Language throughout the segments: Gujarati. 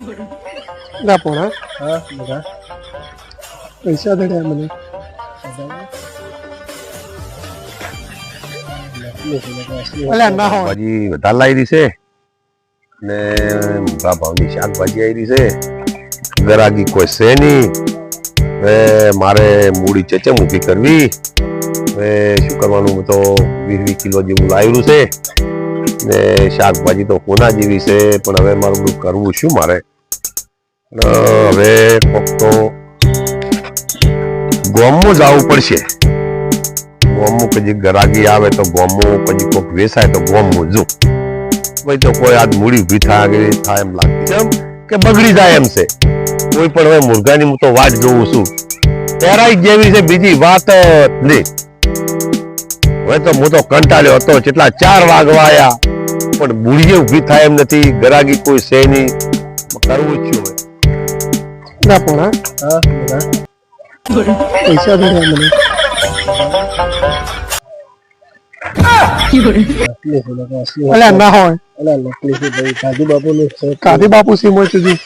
ના પોણા. હા બધા પૈસા દડ્યા મને ના મોટા શાકભાજી આવી છે. ગરાગી કોઈ છે નહીં. હવે મારે મૂડી ચેચે ઊભી કરવી. હવે શું કરવાનું તો વીસ વીસ કિલો જેવું લાવેલું છે. ને શાકભાજી તો કોના જેવી છે, પણ હવે મારું બધું કરવું શું મારે. હવે તો ગોમમાં જવું પડશે. ગોમમાં પછી ગરાગી આવે તો ગોમમાં, પછી કોઈક વેસાય તો ગોમમાં જો ભાઈ તો કોઈ આજ મૂડી ઊભી થાય કે થાય એમ લાગતી એમ, કે બગડી જાય એમ છે. કોઈ પણ હવે મુર્ગાની હું તો વાત જોઉં છું. પેરાઈ જેવી છે, બીજી વાત નહીં. હવે તો હું તો કંટાળ્યો હતો કેટલા ચાર વાગવા આયા. પણ મૂડીએ ઊભી થાય એમ નથી ગરાગી કોઈ છે નહીં. કરવું જ છું ના પણ પૈસા દડ્યા મને. અલ્યા ના હોય. ભાઈ કાજુ બાપુનું છે કાધી બાપુ સુધી.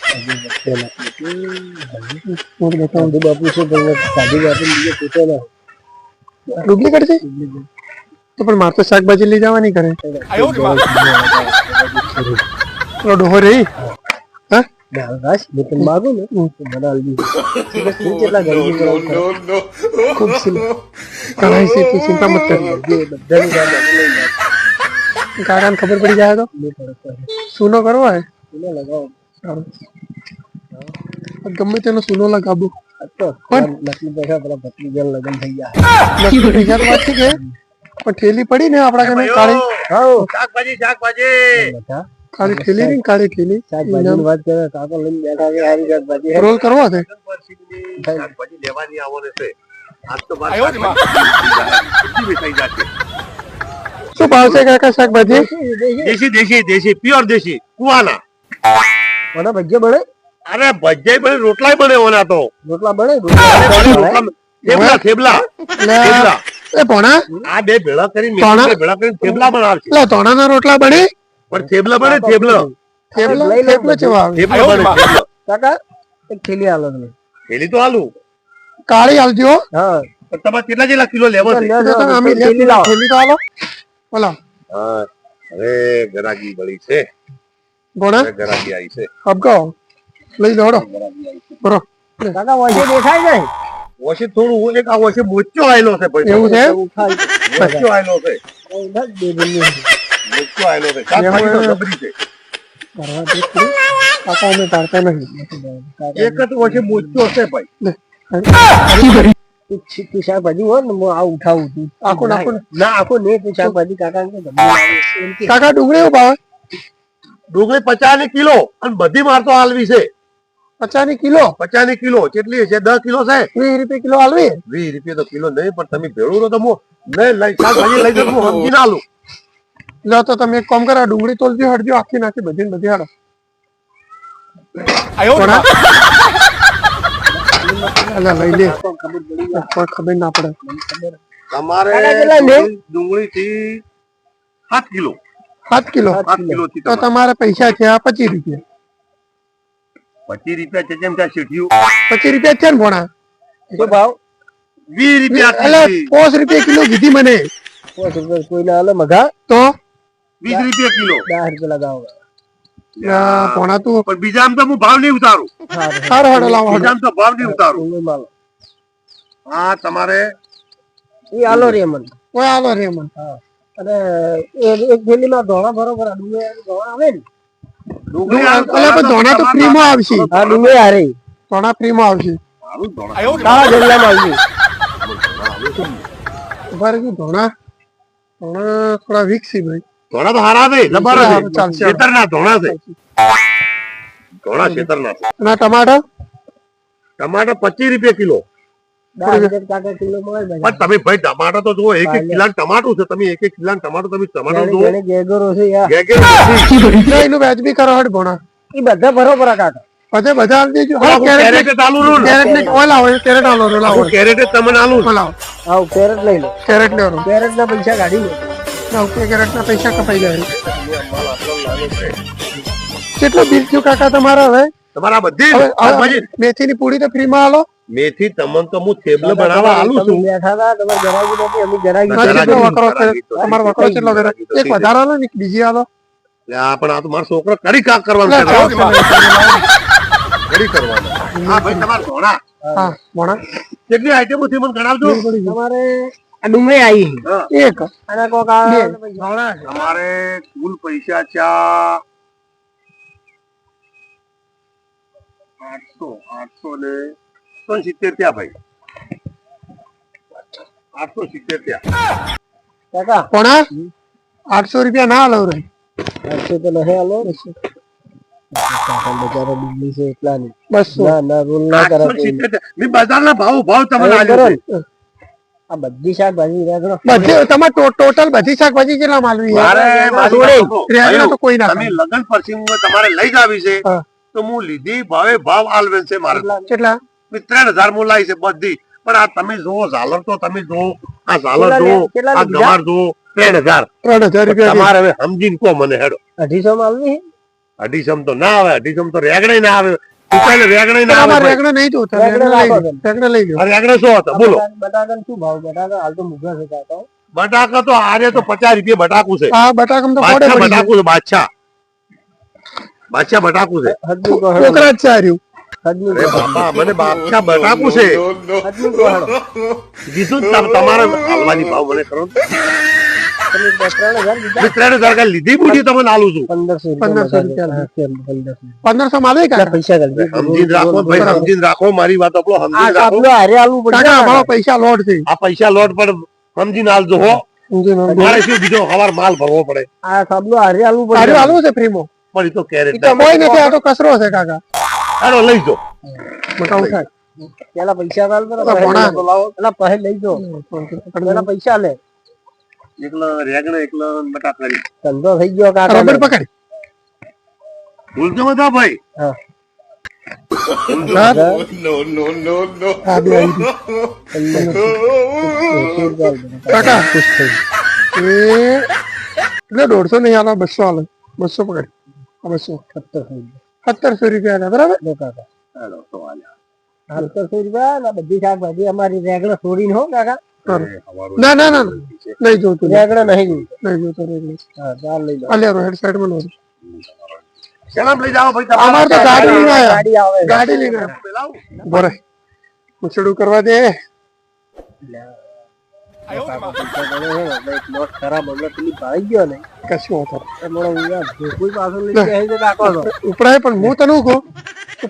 કાજુ બાપુ છે કાજુ બાપુ બીજે પૂછે ના. ડુપ્લિકેટ છે તો પણ મારે તો શાકભાજી લઈ જવાની કરે પેલો ડોહો રહી? હા? ખબર પડી જાય તો? સુનો કરવો હે? લગાવો. ગમે તેનો સૂનો લગાવો. લગ્ન થઈ ગયા. નક્કી પૈસા તો વાત છે કે? પણ ઠેલી પડી ને આપડા કને કાળી. શાકભાજી શાકભાજી. કાળી ઠેલી ને કાળી ઠેલી. શાકભાજી વાત કરે કાકો લઈને બેઠા છે હારી શાકભાજી. રોલ કરવો છે શાકભાજી લેવાની આવો રહેશે આજ તો. શું ભાવ છે કાકા શાકભાજી? દેશી દેશી દેશી પ્યોર દેશી. કુવાના. મને ભજીયા બળે અરે ભજાઈ બને રોટલાય બને ઓના તો. રોટલા બને? રોટલા બને. રોટલા થેબલા થેબલા. એટલે એ ભોણા આ બે ભેળા કરીને તોણા? ભેળા કરીને થેબલા બનાવશે. એટલે તોણાના રોટલા બને. પણ થેબલા બને થેબલા થેપલા. થેપલો ચેવા આવે? બને કાકા એક થેલી આલો તમે. થેલી તો આલુ. કાળી આલજો. હા. તમારે કેટલા જેટલા કિલો લેવા છે? અમે થેલી લાવો. થેલી તો આલો. બોલો. હા હવે ગરાગી બળી છે. ગોણા? ગરાગી આવી છે. અબકો લઈ લોડો બરો કાકા વાજે દેખાય ને ઓછી થોડું એક આ ઓછી મોચ્યો આયેલો છે ભાઈ. એવું છે? મોચ્યો મોચો આયેલો છે. મોચ્યો આયેલો છે. જબરી છે કરવા દે થોડું. કાકા અમે પાડતા નહીં એક જ ઓછી મોચ્યો છે ભાઈ. તું શાકભાજી હોય ને હું આ ઉઠાવું છું. આખું નાખું ને. ના આખું નહીં તું શાકભાજી કાકા ને. કાકા ડુંગળી ભાવે ડુંગળી પચાસ કિલો અને બધી માર તો હાલવી છે. પચાસની કિલો. પચાસ કિલો. કેટલી છે? દસ કિલો છે? વીસ રૂપિયા કિલો આલવી વીસ રૂપિયા તો કિલો નહીં પણ તમે ભેળું તો હું નહીં લઈ શાકભાજી લઈ જવું સમજી ના આલું. લો તો તમે એક કામ કરો ડુંગળી તોલજો હડજો આખી નાખી બધી બધી હાડો ખબર ના પડે. તમારે? ડુંગળી થી સાત કિલો. સાત કિલો. સાત કિલો તો તમારે. પૈસા છે આ પચીસ રૂપિયા. પચીસ રૂપિયા છે જેમ ત્યાં શેઠિયું. પચીસ રૂપિયા છે ને ભોણા? શું ભાવ વીસ રૂપિયા એટલે પોસ પાંચ રૂપિયા કિલો કીધી મને. પાંચ રૂપિયા કોઈને હાલે મગા તો? વીસ રૂપિયા કિલો. દસ રૂપિયા લગાવો. તું. પણ બીજામાં તો હું ભાવ નહીં ઉતારું. સારું સારો હાડો લાવો. તો ભાવ નહીં ઉતારું. હા તમારે એ આલો રે મન. કોઈ આલો રે મને. અને એક થેલીમાં ધોળા બરોબર આવે ને ધોણા તો ફ્રીમાં આવશે. હા ડુંગળી હારે. ધોણા આવશે. ઊભા રહેજો થોડા વીક છે ભાઈ. ધોણા તો હારા છે. લબાર ચાલશે. ખેતરના ધોણા છે. ધોણા ખેતરના ના ટમાટર? ટમાટર પચીસ રૂપિયા કિલો. પણ બજાર. તમે ભાઈ ટમાટર તો જુઓ એક એક કિલા ટમાટું છે તમે એક એક કિલા ટમાટર તમે ટમાટર જુઓ. ગેગરો છે યાર ઘેઘે નથી. એટલે એનું વ્યાજબી કરો હટ ભોણા. એ બધા બરોબર કાકા. બધે બધા આપી દેજો. હા કેરેટ ને ઓલ આવો કેરેટ આલો રોલ આવો આખું તમને આલું ઓલ આવ કેરેટ લઈ લો કેરેટ લેવાનો કેરેટ ના પૈસા કાઢી લો. ઓકે કેરેટ ના પૈસા કપાઈ જાય. કેટલો બિલ થયું કાકા તમારા હવે? તમારા બધી મેથી ની પૂરી તો ફ્રીમાં આલો. મેથી તમને તો હું થેપલે બનાવવા આલું છું. બેઠા હતા તમારે ગરાગી નથી અમે ગરાગી ના, ગરાગી કેટલો તો વકરો છે ગરાગી તો તમારો વકરો કેટલો કરે એક વધારે ને બીજી આલો. આ પણ આ તો મારો છોકરો કરી કાક કરવાનો છે. કરી કરવાનું. હા ભાઈ તમારે ધોણા હા મોણા કેટલી આઈટમો થી મને ગણાવજો તમારે ડુંગળી આવી એક. અને કોક આ બે. તમારે કુલ પૈસા ચા આઠસો આઠસો ને ત્રણ સિત્તેર ત્યાં ભાઈ. આઠસો સિત્તેર ત્યાં કાકા. આઠસો રૂપિયા ના આલો રે. આઠસો તો નહીં. હાલો આઠસો બધી શાકભાજી રેગડો તમારે ટો- ટોટલ બધી શાકભાજી કેટલા માલવી? કોઈ ના. લગન પ્રસંગમાં તમારે લઈ જ આવી છે. તો હું લીધી ભાવે ભાવ આલવે છે મારે. કેટલા? ત્રણ હજારમાં લાવી છે બધી. પણ આ તમે જુઓ ઝાલર તો તમે જુઓ આ ઝાલર જુઓ આ? ગમાર જુઓ ત્રણ હજાર. ત્રણ હજાર રૂપિયા તમારે હવે સમજીને કહો મને હેડો. અઢીસો માં આવવી અઢીસો તો ના આવે અઢીસો તો રેગણે ના આવે. ઉપાય રેગણે ના આવે અમારે ભાઈ. રેગડા નહીં જોતા રેગડા રેગડા લઈ રાખો લો. રેગડા લઈ લો આ રેગણે શું હતા? બોલો. બટાકા શું ભાવ? બટાકા હાલ તો મુગા છે કાકા બટાકા તો આરે તો પચાસ રૂપિયા બટાકું છે. બટાકું છે બાદશાહ. બાદશાહ બટાકું છે. કહો જ છે અરે બાપા મને બાદશાહ બટાકું છે? કીધું તમારે હાલવાની ભાવ મને કરો. ત્રણ હજાર લીધી. બુટી તમને આલું છું. પંદરસો પૈસા રાખો ભાઈ સમજીને રાખો મારી વાત આપણો સમજીને રાખો. હારે આલું કાકા અમારો પૈસા લોટ છે. આ પૈસા લોટ પણ સમજીને હાલજો હો. મારે શું બીજો હવાર માલ ભરવો પડે? આ સાબલું હારે આલવું પડે હારે હાલવું છે ફ્રીમાં? પણ એ તો કેરેટ કોઈ નથી આ તો કચરો છે કાકા. હાલો લઈ જો. પેલા પૈસા આલ કરો પેલા પહે લઈ જો. પેલા પૈસા લે. એકલો રેગણે એકલો બટા કરી ધંધો થઈ ગયો કાકા. રબર પકડ. ભૂલજો બધા ભાઈ. હા. ગયું. કાકા. એ એટલે દોઢસો નહીં આલો બસો આલો. બસો પકડ. થઈ બસો સત્તરસો રૂપિયા હતા બરાબર. સત્તરસો રૂપિયા બધી શાકભાજી અમારી રેગડો છોડીને હો કાકા. ના ના ના નહીં જોતું નહીં રેગડો નહીં. જોતું નહીં લઈ લો અલ્યા હેડ સાઈડમાં લો લઈ જાઓ ભાઈ અમારે તો ગાડી લઈને આયા ગાડી આવે. ગાડી લઈને. પેલા બોરે કરવા દે. ઉપડાય પણ હું તને કહું?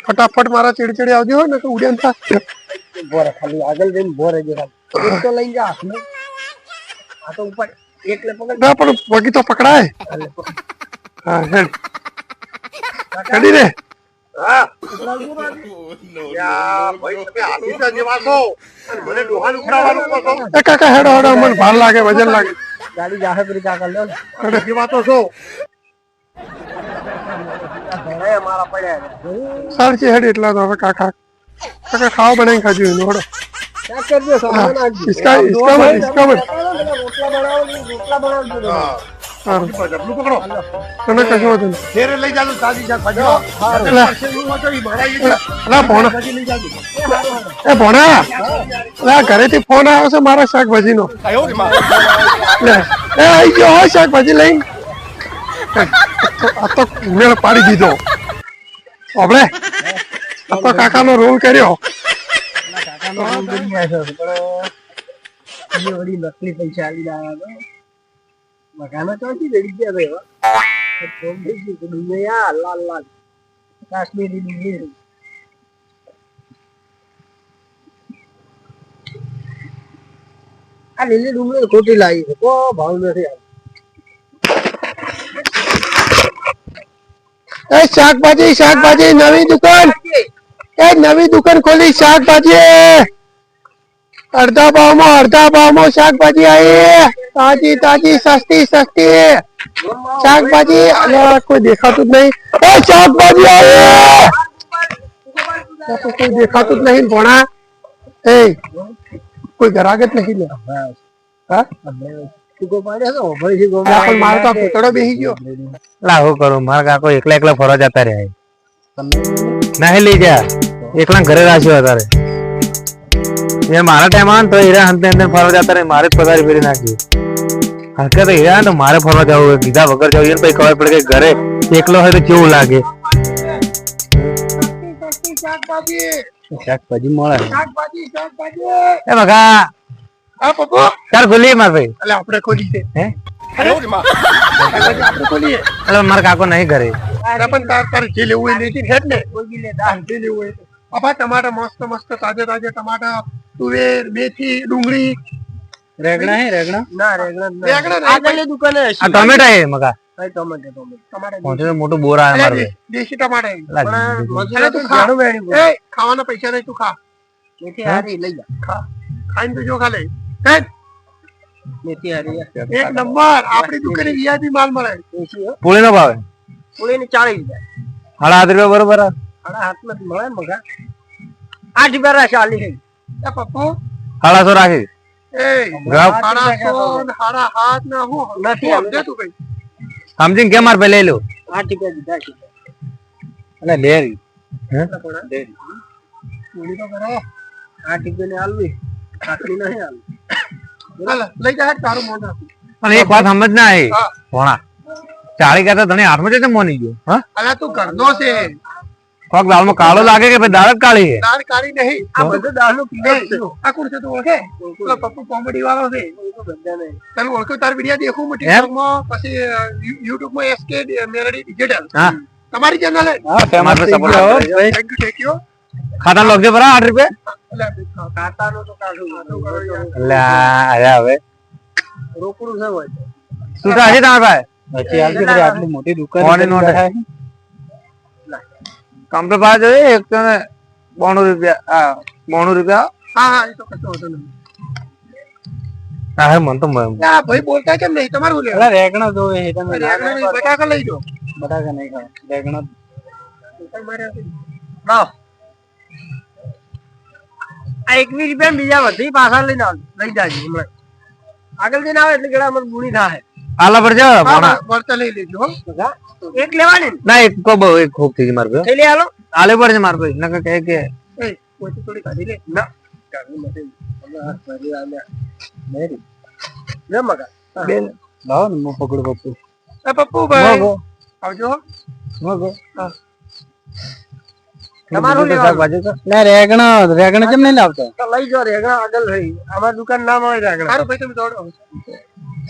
ફટાફટ મારા ચીડચીડી આવજો હોય ને તો ઉડ્યાન થા. બોરે ખાલી આગળ જઈને બોરે જે તો લઈ જા હાથમાં. આ તો ઉપર એકલે પકડ. ના પણ વગી તો પકડાય. હા હેડ. હેડી રે. કાકા હેડો હેડો મને ભાર લાગે વજન લાગે. ગાડી જાહે પેલી કાકા ને. છો. હેડ એટલા તો હવે કાકા. કાકા ખાવા બનાવીને ખાજો એનું હેડો. ઇસકા ઇસકા ઇસકા રોટલા બનાવો રોટલા બનાવજો તને કશું નહીં ઘેરે લઈ જાજો તાજી હોય. એ ભોણા. અલા ઘરેથી ફોન આવ્યો છે મારા શાકભાજી નો એ આઈ ગયો હો શાકભાજી લઈને. આ તો મેળ પાડી દીધો. આપણે આ તો કાકાનો રોલ કર્યો. કાકાનો રોલ કરી આવ્યો પણ વળી નકલી પૈસા આવી આવ્યા તો મકાનો ચોથી જડી ગયા તો એવા ફોન થઈ ગયું કે ડુંગળી આ લાલ લાલ કાશ્મીરી ડુંગળી આ લીલી ડુંગળી ખોટી લાવી છે કોઈ ભાવ નથી આ. એ શાકભાજી શાકભાજી નવી દુકાન એ નવી દુકાન ખોલી શાકભાજી અડધા ભાવમાં અડધા ભાવમાં શાકભાજી આવી. તાજી તાજી સસ્તી સસ્તી. શાકભાજી અને કોઈ દેખાતું જ નહીં. એ શાકભાજી આવી. કોઈ દેખાતું જ નહીં ભણા. એ કોઈ જ નહીં લે હા એકલા એકલા ફરવા જતા રહ્યા નહીં લઈ જા. એકલા ઘરે રાખ્યો અત્યારે એ મારા ટાઈમ આવે ને તો હીરા હંતે હંતે ફરવા જતા રહે. મારે જ પગારી ફેરી નાખી. હરકત હીરા તો મારે ફરવા જવું હોય. કીધા વગર જવું એને પછી ખબર પડે કે ઘરે એકલો હોય તો કેવું લાગે? શાકભાજી મળે. શાકભાજી શાકભાજી એ બગા પપ્પુ માર ભાઈ. એટલે આપણે ખોલી છે હે આપણે ખોલીએ. એટલે મારા કાકો નહીં ઘરે. અરે પણ તાર તારે જે લેવું હોય લેતી હેડ ને. જે લેવું હોય તે. બાપા ટમાટા મસ્ત મસ્ત તાજે તાજે ટમાટા. તુવેર મેથી ડુંગળી. રેગણા હે રેગણા? ના રેગણા ના. રેગણા આગળની દુકાને આ ટમેટા હે મગા. ભાઈ ટમેટો ટમેટો. ટમાટા પહોંચે મોટું બોર આવે મારે દેશી ટમાટા. તો. તું વેણી એ ખાવાના પૈસા નહીં તું ખા. મેથી હારી લઈ જા. ખા. ખાઈને તો જો ખાલે. લે મેથી હારી એક નંબર. આપણી દુકાને વીઆઈપી માલ મળે. પૂળી નો ભાવે? પૂળીની ચાળી જાય હાડા હાથ રૂપિયા બરોબર. આ? હાથ જ મળે મગા. આઠ રૂપિયા ચાલી ગઈ એ પપ્પુ. સાડાસો રાખી. સમજે કેમ માર ભાઈ લઈ લો આઠ રૂપિયા દીધા છે એટલે લેરી પૂરી તો કરો. આઠ રૂપિયાની હાલવી આટલી નહીં હાલવી લઈ જા તારું મોઢું પણ એક વાત સમજ ના આવી. ભોણા ચાળી કરતા તને હાથમાં જઈને મોની ગયો? હા? અલા તું કરનો છે. કોક દાળમાં કાળો લાગે કે ભાઈ દાળ જ કાળી છે? દાળ કાળી નહીં. આ બધું દાળનું જ આ કોણ છે તું ઓળખે? પપ્પુ કોમેડી વાળો છે. તને ઓળખ્યો તાર વિડિયા દેખું એમ? પછી યુટ્યુબમાં એસકે મેરડી ડિજિટલ હા. તમારી ચેનલ હે હા famous support thank you thank you ખાતા લોક પરા આઠ રૂપિયા? એટલે નો તો કાઢું. એટલે આ હવે. રોકડું છે ભાઈ. શું થાય છે તમારા પાસે? આટલી મોટી દુકાન કોને નોટ કમ્પ્યુટર પાસે જોઈએ એક તો ને બોણું રૂપિયા હા બોણું રૂપિયા હા હા એ તો કશો વાંધો નહીં હા હે મન તો મ- આ ભાઈ બોલતા કેમ નહીં? તમારું લે રેગણા તમે બટાકા લઈ જો બટાકા નહીં ખાવ. રેગણા લાવ. આ એકવીસ રૂપિયા બીજા વધી પાછા લઈને આવ લઈ જાજો હમણાં. આગળ જઈને આવે એટલે ગળા મને ગુણી થાય. આલા પર જાવ વળતા લઈ લેજો હો. એક લેવાની ને એક કો બહુ એક ખૂબ થઈ માર ભાઈ થેલી હાલો. આલે પડે માર ભાઈ નકર કહે કે એ કોઈ થોડી કાઢી લે. ના. કાઢી નથી હાથ ભરી આલ્યા. મેરી. લે મગા. બેન લાવો ને હું પકડું પપ્પુ એ પપ્પુ ભાઈ આવજો હો. તમારું ના રેગણા રેગણા કેમ નહીં લાવતો? તો લઈ જાઓ રેગણા આગળ રહી અમારી દુકાન ના મળે રેગણા. સારું ભાઈ તમે દોડો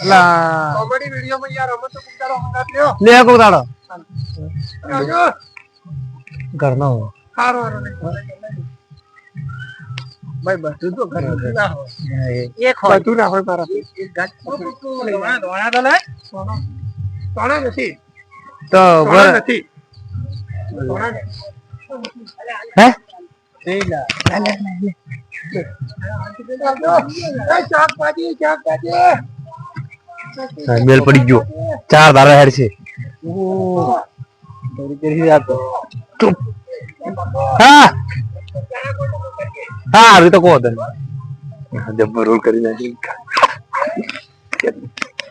અલા કોમેડી વીડિયો માં યાર અમે તો પૂછારો હંગાત લ્યો. લે કો ઘરનો સારું સારું ભાઈ બધું તો ઘરનું ના હોય. એક હોય. બધું ના હોય મારા. એક ગાંઠ દોણા દોણા તો લે. સોના. નથી. તો સોના બરાબર. નથી. હે બેલ પડી ગયો. ચાર ધારા હેડ છે. ચૂપ હા. હા આવી તો કહો તને. જબ્બર રોલ કરી નાખી.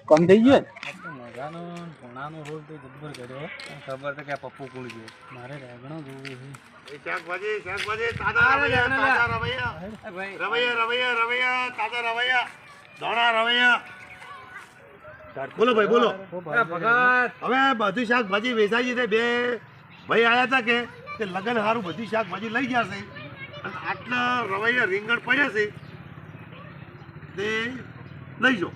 કમ થઈ ગયો? શાકભાજી શાકભાજી તાજા રવૈયા તાજા રવૈયા. રવૈયા રવૈયા રવૈયા તાજા રવૈયા. ધોળા રવૈયા. બોલો ભાઈ બોલો. હવે બધી શાકભાજી વેચાઈ છે બે ભાઈ આયા હતા કે કે લગન હારું બધી શાકભાજી લઈ ગયા છે. અને આટલા રવૈયા રીંગણ પડ્યા છે તે લઈ જાઓ.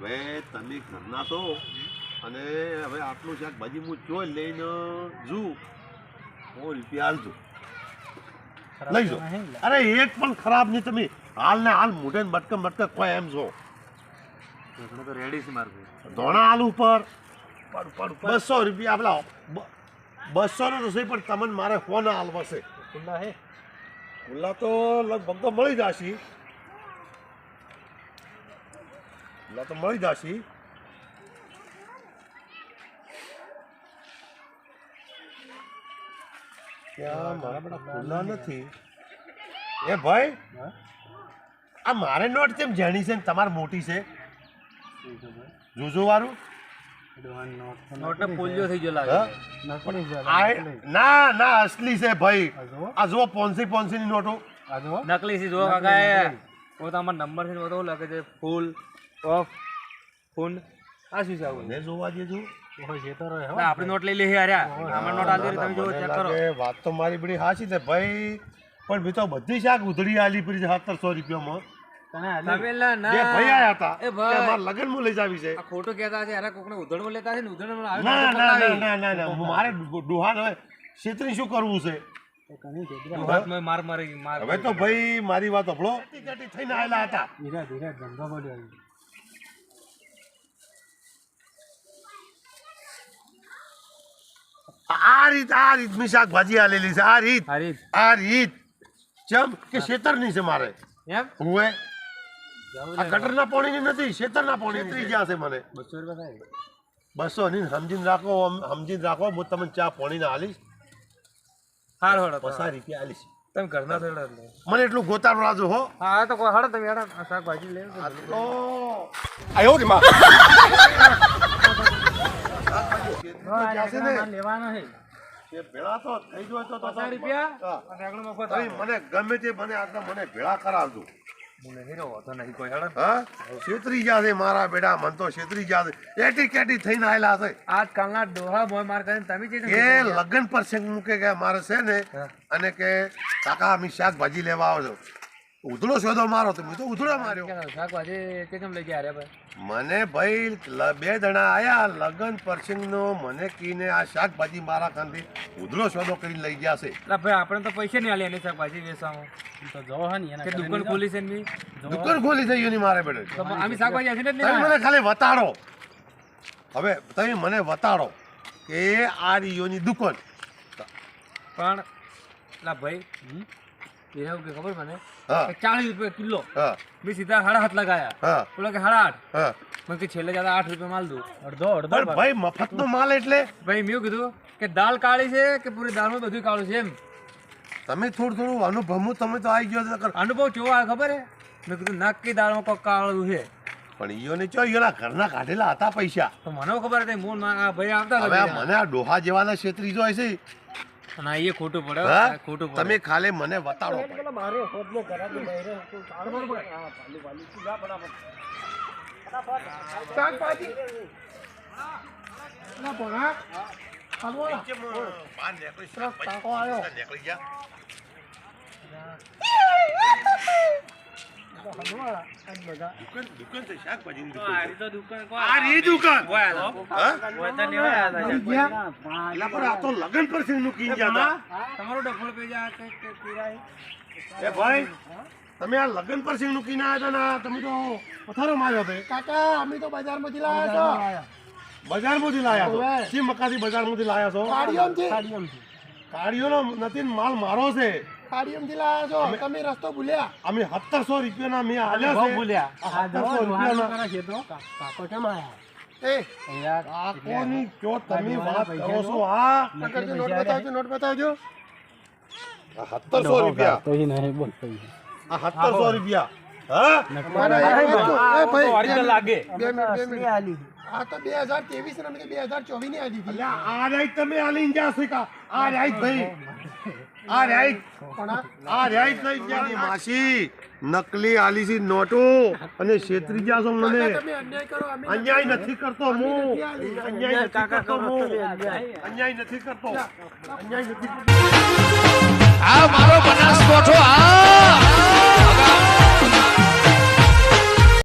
હવે તમે ઘરના તો. અને હવે આટલું શાકભાજી હું જો લઈને જું. હું રૂપિયા આલજો. લઈ અરે એક પણ ખરાબ નહીં તમે. હાલ ને હાલ મોઢે મટકે બટકે કોઈ એમ છો. રેડી છે મારું ધોણા આલુ ઉપર. બસો રૂપિયા આપલા. બસો નો રસોઈ પણ તમને મારે ફોન હાલવા છે. ખુલ્લા તો લગભગ તો મળી જશે. ખુલ્લા તો મળી જશે. ત્યાં મારા બધા ખુલ્લા નથી. એ ભાઈ આ મારે નોટ કેમ જાણી છે ને તમારે મોટી છે? જુજુ વાળું ના ના અસલી છે ભાઈ. આ જો પોન્સી પોન્સી ની નોટો નકલી છે જો કાકા ઓ તો નંબર છે લખે છે ફૂલ ઓફ ફૂન આ શું છે આવું? જોવા દેજો આપણી નોટ લઈ લે યાર આમાં નોટ આલી તમે જો ચેક કરો. વાત તો મારી બધી હાચી છે ભાઈ. પણ મેં તો બધી શાક ઉધડી આલી પડી છે સત્તરસો રૂપિયામાં. તને આલી? તમે લા બે ના ભાઈ આયા હતા. એ કે ભાઈ અમારા લગ્નમાં લઈ જાવી છે. આ ખોટું કહેતા છે ઉધડમાં લેતા છે ને ઉધડમાં આવે ના તો ના ના પકડાવી. ના ના ના મારે ડોહાન છેતરી શું કરવું છે? તો કની છેતરા? તું હાથમાં માર મારી માર હવે તો ભાઈ મારી વાત સાંભળો. થઈને આયેલા હતા. ધીરે ધીરે ધંધો પડ્યો આ રીત આ શાકભાજી આલેલી છે. આ રીત. આ રીત. ચમ કે શેતરની છે મારે. એમ? હું આ ગટરના પાણીની નથી શેતરના પાણી ઉતરી ગયા છે મને. બસો રૂપિયા થાય. બસો ની સમજીને રાખો સમજીને રાખો હું તમને ચા પાણીને આલીશ. હાર હળ તો. પચાસ રૂપિયા આલીશ. તમે ઘરના થોડા. મને એટલું ગોતારું રાજો હો. હા તો કોઈ હળ તમે હેડા. આ શાકભાજી લે આ આયો રે માં? લેવાનો છે. ભેળા તો થઈ ગયો તો તો રૂપિયા? મને ગમે તે મને આજના મને ભેળા કરાવજો. છેતરી મારા બેટા મન તો છેતરી છે એટી કેટી થઈને આયેલા છે આજકાલના ડોહા મોય માર કરીને તમે કે લગ્ન પર મૂકે કે મારે છે ને અને કે કાકા અમે શાકભાજી લેવા આવો છો ઉધડો શોધો મારો તમે મેં તો ઉધડો માર્યો. શાકભાજી તે કેમ લઈ ગયા અરે ભાઈ? મને ભાઈ બે જણા આયા લગ્ન નો મને કીને આ શાકભાજી મારા ખાનથી ઉધડો સોદો કરીને લઈ ગયા છે. એટલે ભાઈ આપણે તો પૈસા નહીં આલે એની શાકભાજી વેચવામાં તો જો હે ને કે દુકાન ખોલી છે ને. દુકાન ખોલી થઈ ગઈ મારે બેડે તો અમે શાકભાજી હશે ને તમે મને ખાલી વતાડો. હવે તમે મને વતાડો કે આ રીયોની દુકાન. પણ લા ભાઈ એવું કે ખબર મને? ચાલીસ રૂપિયા કિલો. મેં સીધા સાડા હાથ લગાયા. હા. બોલો કે સાડા આઠ. મને કે છેલ્લે જતા આઠ રૂપિયા માલ દઉં અડધો અડધો ભાઈ મફતનો માલ એટલે? ભાઈ મેં કીધું કે દાળ કાળી છે કે પૂરી દાળમાં બધું કાળું છે એમ. તમે થોડું થોડું અનુભવમાં તમે તો આવી ગયો અનુભવ જોવા આવે ખબર હે? મેં કીધું નક્કી દાળમાં કોક કાળું છે. પણ ઈયોને ચો ઈયોના ઘરના કાઢેલા હતા પૈસા. તો મને ખબર હતી મોનમાં ભાઈ આવતા મને આ ડોહા જેવાના છેતરી જો છે અને એ ખોટું પડે ખોટું પડે. તમે ખાલી મને બતાડો ભાઈ. તમે આ લગન પર સિંહનું આયા હતા ને તમે તો પથારો માર્યો ભાઈ કાકા અમે તો લાવ્યા બજારમાંથી લાયા છો ઓવે. શી મકાથી બજારમાંથી લાયા છો છો કાળિયમથી કાળીઓનો નથી માલ મારો છે કાળિયમથી લાવ્યા છો? તમે રસ્તો ભૂલ્યા. અમે સત્તરસો રૂપિયાના મે આલ્યા છે. ભૂલ્યા. આ રૂપિયા ના કરે છે તો? કાકો કેમ આયા? એ યાર, આ કોની કયો તમે વાત કરો છો આ કાકા નોટ બતાવજો નોટ બતાવજો. સત્તરસો રૂપિયા. તો ઈ નહીં બોલ. આ 1700 રૂપિયા. હા? ભાઈ, લાગે. બે મિનિટ બે મિનિટ. આ તો બે હજાર ત્રેવીસ ને અમે તો બે હજાર ચોવીસની આલી હતી. આ રાઈટ તમે આલીને ગયા છો કા આ રાઈટ ભાઈ. આ રાઈટ. આ આ રાઈટ લઈ ગયા. માસી નકલી આલીસી નોટો અને છેતરી ગયા છો મને. અન્યાય કરો અમે અન્યાય નથી કરતો હું. અન્યાય નથી કરતો હું. અન્યાય. નથી કરતો. અન્યાય નથી કરતો આ મારો બનાસકોઠો આ!